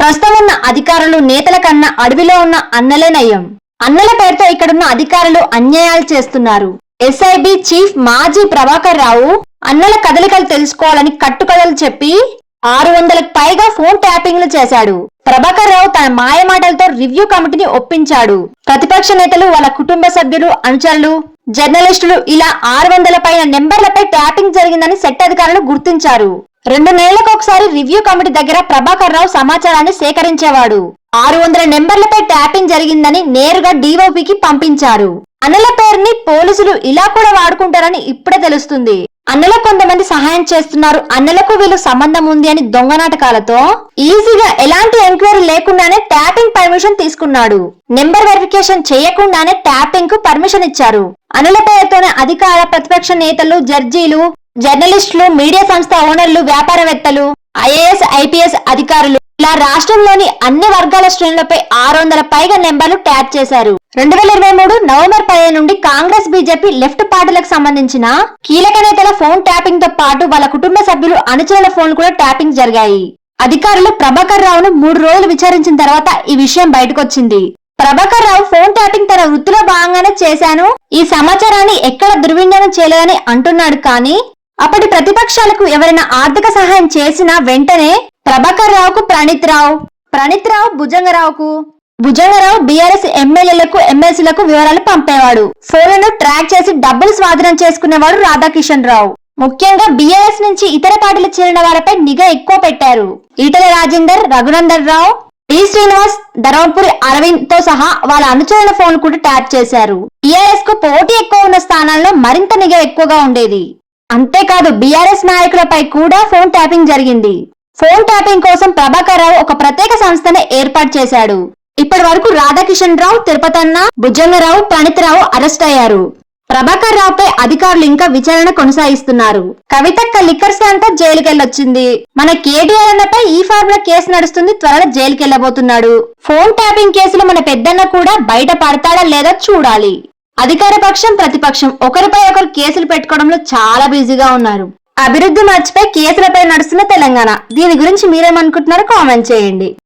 ప్రస్తుతం ఉన్న అధికారులు నేతల కన్నా అడవిలో ఉన్న అన్నలే నయం. అన్నల పేరుతో ఇక్కడున్న అధికారులు అన్యాయాలు చేస్తున్నారు. ఎస్ఐబి చీఫ్ మాజీ ప్రభాకర్ రావు అన్నల కదలికలు తెలుసుకోవాలని కట్టుకథలు చెప్పి ఆరు వందలకు పైగా ఫోన్ ట్యాపింగ్లు చేశాడు. ప్రభాకర్ రావు తన మాయమాటలతో రివ్యూ కమిటీని ఒప్పించాడు. ప్రతిపక్ష నేతలు వాళ్ళ కుటుంబ సభ్యులు అనుచరులు జర్నలిస్టులు ఇలా ఆరు వందల పైన నెంబర్లపై ట్యాపింగ్ జరిగిందని సెట్ అధికారులు గుర్తించారు. రెండు నెలలకు ఒకసారి రివ్యూ కమిటీ దగ్గర ప్రభాకర్ రావు సమాచారాన్ని సేకరించేవాడు. ఆరు వందల నెంబర్లపై ట్యాపింగ్ జరిగిందని నేరుగా డీఓపీకి పంపించారు. అన్నల పేరుని పోలీసులు ఇలా కూడా వాడుకుంటారని ఇప్పుడే తెలుస్తుంది. అన్నల కొంతమంది సహాయం చేస్తున్నారు. అన్నలకు వీళ్ళు సంబంధం ఉంది అని దొంగ నాటకాలతో ఈజీగా ఎలాంటి ఎంక్వైరీ లేకుండానే ట్యాపింగ్ పర్మిషన్ తీసుకున్నాడు. నెంబర్ వెరిఫికేషన్ చేయకుండానే ట్యాపింగ్కు పర్మిషన్ ఇచ్చారు. అనుల పేరుతోనే అధికార ప్రతిపక్ష నేతలు జడ్జీలు జర్నలిస్టులు మీడియా సంస్థ ఓనర్లు వ్యాపారవేత్తలు ఐఏఎస్ ఐపీఎస్ అధికారులు ఇలా రాష్ట్రంలోని అన్ని వర్గాల శ్రేణులపై ఆరు వందల పైగా నెంబర్లు ట్యాప్ చేశారు. రెండు వేల ఇరవై మూడు నవంబర్ పదిహేను నుండి కాంగ్రెస్ బీజేపీ లెఫ్ట్ పార్టీలకు సంబంధించిన కీలక నేతల ఫోన్ ట్యాపింగ్తో పాటు వాళ్ళ కుటుంబ సభ్యులు అనుచరుల ఫోన్లు కూడా ట్యాపింగ్ జరిగాయి. అధికారులు ప్రభాకర్ రావును మూడు రోజులు విచారించిన తర్వాత ఈ విషయం బయటకొచ్చింది. ప్రభాకర్ రావు ఫోన్ ట్యాపింగ్ తన వృత్తిలో భాగంగానే చేశాను ఈ సమాచారాన్ని ఎక్కడ దుర్వినియోగం చేయలేదని అంటున్నాడు కానీ అప్పటి ప్రతిపక్షాలకు ఎవరైనా ఆర్థిక సహాయం చేసినా వెంటనే ప్రభాకర్ రావుకు ప్రణీత్ రావు ప్రణీత్ రావు భుజంగరావుకు భుజంగరావు బీఆర్ఎస్ ఎమ్మెల్యేలకు ఎమ్మెల్సీలకు వివరాలు పంపేవాడు. ఫోన్లను ట్రాక్ చేసి డబ్బులు స్వాధీనం చేసుకునేవాడు రాధాకిషన్ రావు ముఖ్యంగా బీఆర్ఎస్ నుంచి ఇతర పార్టీలు చేరిన వారిపై నిఘా ఎక్కువ పెట్టారు. ఈటల రాజేందర్ రఘునందన్ రావు డి. శ్రీనివాస్ ధర్మపురి అరవింద్తో సహా వాళ్ళ అనుచరుల ఫోన్ కూడా ట్యాప్ చేశారు. టీఆర్ఎస్కు పోటీ ఎక్కువ ఉన్న స్థానాల్లో మరింత నిఘా ఎక్కువగా ఉండేది. అంతేకాదు బీఆర్ఎస్ నాయకులపై కూడా ఫోన్ ట్యాపింగ్ జరిగింది. ఫోన్ ట్యాపింగ్ కోసం ప్రభాకర్ రావు ఒక ప్రత్యేక సంస్థను ఏర్పాటు చేశాడు. ఇప్పటి వరకు రాధాకిషన్ రావు తిరుపతన్న భుజంగరావు ప్రణితరావు అరెస్ట్ అయ్యారు. ప్రభాకర్ రావుపై అధికారులు ఇంకా విచారణ కొనసాగిస్తున్నారు. కవితక్క లిక్కర్ స్కామ్ జైలుకెళ్ళొచ్చింది. మన కేటీఆర్ అన్నపై ఈ ఫార్ములా కేసు నడుస్తుంది త్వరలో జైలుకెళ్ళబోతున్నాడు ఫోన్ ట్యాపింగ్ కేసులో మన పెద్దన్న కూడా బయట పడతాడా లేదా చూడాలి. అధికార పక్షం ప్రతిపక్షం ఒకరిపై ఒకరు కేసులు పెట్టుకోవడంలో చాలా బిజీగా ఉన్నారు. అభివృద్ధి మర్చిపై కేసులపై నడుస్తున్న తెలంగాణ. దీని గురించి మీరేమనుకుంటున్నారో కామెంట్ చేయండి.